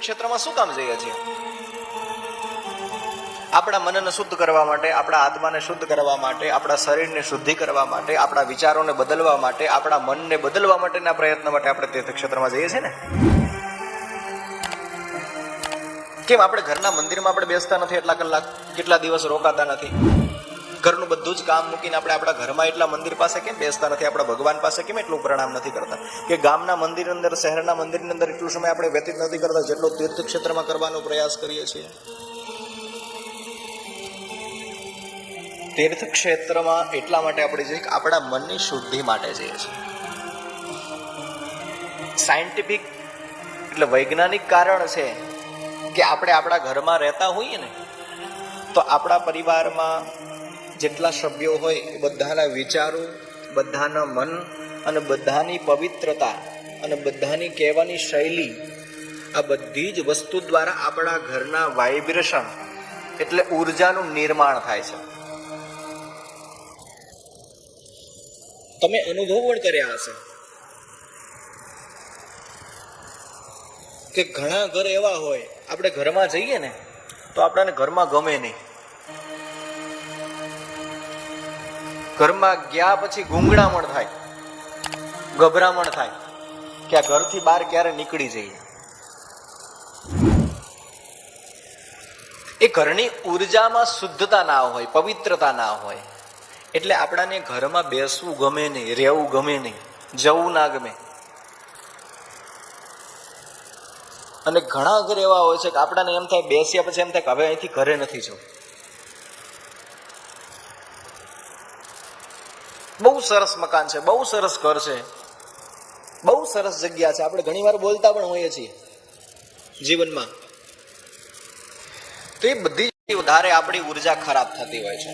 ક્ષેત્રમાં શું કામ જઈએ છીએ? આપણા મનને શુદ્ધ કરવા માટે, આપણા આત્માને શુદ્ધ કરવા માટે, આપણા શરીરને શુદ્ધિ કરવા માટે, આપણા વિચારોને બદલવા માટે, આપણા મનને બદલવા માટેના પ્રયત્ન માટે આપણે તીર્થક્ષેત્રમાં જઈએ છીએ ને? કેમ આપણે ઘરના મંદિરમાં આપણે બેસતા નથી, એટલા કલાક, કેટલા દિવસ રોકાતા નથી? ઘરનું બધું જ કામ મૂકીને આપણે આપણા ઘરમાં એટલા મંદિર પાસે કેમ બેસતા નથી? આપણા ભગવાન પાસે કેમ એટલું પ્રણામ નથી કરતા? કે ગામના મંદિર અંદર, શહેરના મંદિરની અંદર એટલું સમય આપણે વ્યતીત નથી કરતા જેટલો તીર્થક્ષેત્રમાં કરવાનો પ્રયાસ કરીએ છીએ? તીર્થ ક્ષેત્રમાં એટલા માટે આપણે જઈએ આપણા મનની શુદ્ધિ માટે જઈએ છીએ. સાયન્ટિફિક એટલે વૈજ્ઞાનિક કારણ છે કે આપણે આપણા ઘરમાં રહેતા હોઈએ ને, તો આપણા પરિવારમાં જેટલા સભ્યો હોય એ બધાના વિચારો, બધાના મન અને બધાની પવિત્રતા અને બધાની કહેવાની શૈલી આ બધી જ વસ્તુ દ્વારા આપણા ઘરના વાઇબ્રેશન એટલે ઉર્જાનું નિર્માણ થાય છે. તમે અનુભવ પણ કર્યા હશે કે ઘણા ઘર એવા હોય, આપણે ઘરમાં જઈએ ને, તો આપણને ઘરમાં ગમે નહીં. ઘરમાં ગયા પછી ગુંગળામણ થાય, ગભરામણ થાય, કે આ ઘરથી બહાર ક્યારે નીકળી જઈએ. એ ઘરની ઉર્જામાં શુદ્ધતા ના હોય, પવિત્રતા ના હોય, એટલે આપણાને ઘરમાં બેસવું ગમે નહીં, રહેવું ગમે નહીં, જવું ના ગમે. અને ઘણા ઘર એવા હોય છે કે આપણાને એમ થાય, બેસ્યા પછી એમ થાય કે હવે અહીંથી ઘરે નથી જવું. બહુ સરસ મકાન છે, બહુ સરસ ઘર છે. બહુ સરસ જગ્યા છે. આપણે ઘણીવાર બોલતા પણ હોઈએ છીએ જીવનમાં. તો એ બધી વધારે આપણી ઊર્જા ખરાબ થતી હોય છે.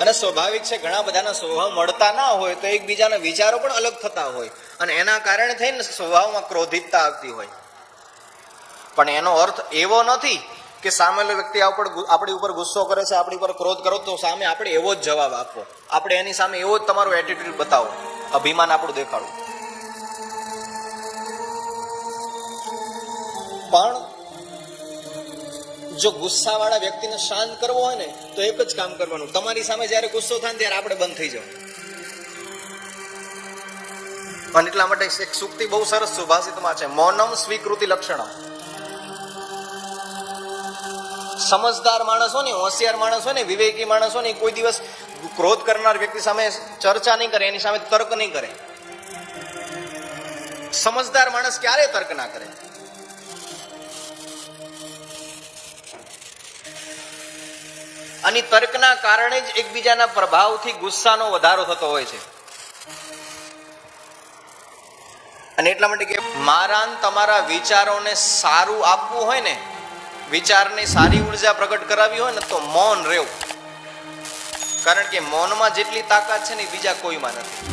અને સ્વાભાવિક છે, ઘણા બધાના સ્વભાવ મળતા ના હોય તો એકબીજાના વિચારો પણ અલગ થતા હોય. અને એના કારણે થઈને સ્વભાવમાં ક્રોધિતતા આવતી હોય. પણ એનો અર્થ એવો નથી કે સામાન્ય વ્યક્તિ આપણી ઉપર ગુસ્સો કરે છે, આપણી ઉપર ક્રોધ કરો, તો સામે આપણે એવો જ જવાબ આપો આપણે એની સામે એવો જ તમારો એટીટ્યુડ બતાવો. અભિમાન આપણું દેખાડવું. પણ જો ગુસ્સાવાળા વ્યક્તિને શાંત કરવો હોય ને, તો એક જ કામ કરવાનું. તમારી સામે જ્યારે ગુસ્સો થાય ત્યારે આપણે બંધ થઈ જાવ અને એટલા માટે એક સુક્તિ બહુ સરસ સુભાષિતમાં છે. મૌનમ સ્વીકૃતિ લક્ષણમ. સમજદાર માણસ ને હોશિયાર માણસ ને વિવેકી માણસ ને કોઈ દિવસ ક્રોધ કરનાર વ્યક્તિ સામે ચર્ચા નહીં કરે, એની સામે તર્ક નહીં કરે. સમજદાર માણસ ક્યારે તર્ક ના કરે? અને તર્કના કારણે જ એકબીજાના પ્રભાવથી ગુસ્સાનો વધારો થતો હોય છે. અને એટલા માટે કે મારા તમારા વિચારોને સારું આપવું હોય ને વિચારની સારી ઊર્જા પ્રગટ કરાવી હોય ને તો મૌન રહેવું. કારણ કે મૌનમાં જેટલી તાકાત છે ને બીજા કોઈમાં નથી.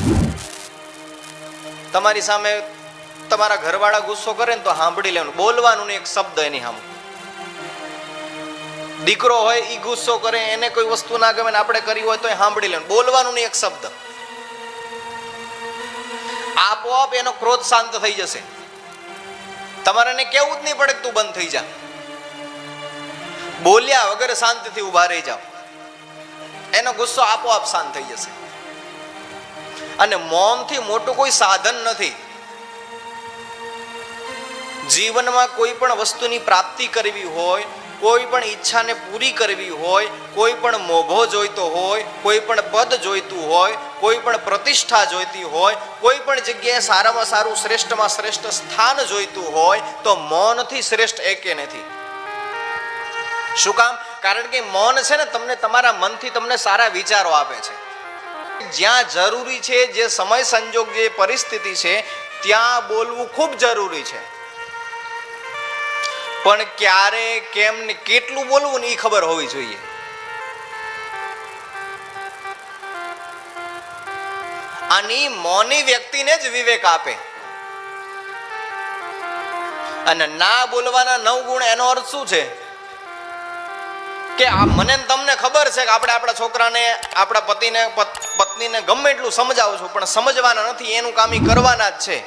તમારી સામે તમારા ઘરવાળા ગુસ્સો કરે ને તો સાંભળી લેવાનું. બોલવાનું એક શબ્દ એની સામે. દીકરો હોય એ ગુસ્સો કરે, એને કોઈ વસ્તુ ના ગમે ને આપણે કરી હોય તો એ સાંભળી લેવાનું. બોલવાનું એક શબ્દ. આપોઆપ એનો ક્રોધ શાંત થઈ જશે. તમારે કેવું જ નહીં પડે તું બંધ થઈ જા. બોલ્યા વગર શાંતિથી ઊભા રહી જાઓ. એનો ગુસ્સો આપોઆપ શાંત થઈ જશે. અને મૌનથી મોટું કોઈ સાધન નથી. જીવનમાં કોઈ પણ વસ્તુની પ્રાપ્તિ કરવી હોય, કોઈ પણ ઈચ્છાને પૂરી કરવી હોય, કોઈ પણ મોભો જોઈતો હોય, કોઈ પણ પદ જોઈતું હોય, કોઈ પણ પ્રતિષ્ઠા જોઈતી હોય, કોઈ પણ જગ્યાએ સારામાં સારું શ્રેષ્ઠમાં શ્રેષ્ઠ સ્થાન જોઈતું હોય, તો મૌનથી શ્રેષ્ઠ એકે નથી. શું કામ? કારણ કે મૌન છે ને તમને તમારા મનથી તમને સારા વિચારો આપે છે. જ્યાં જરૂરી છે, જે સમય સંજોગ, જે પરિસ્થિતિ છે, ત્યાં બોલવું ખૂબ જરૂરી છે. પણ ક્યારે, કેમ ને કેટલું બોલવું ને એ ખબર હોવી જોઈએ. આની મૌની વ્યક્તિને જ વિવેક આપે. અને ના બોલવાના નવ ગુણ એનો અર્થ શું છે? કે આ મને તમને ખબર છે કે આપણે આપણા છોકરાને, આપણા પતિને પત્નીને ગમે એટલું સમજાવું છું, પણ સમજવાના નથી, એનું કામ કરવાના જ છે.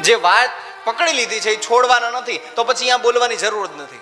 જે વાત પકડી લીધી છે એ છોડવાના નથી, તો પછી અહીંયા બોલવાની જરૂર જ નથી.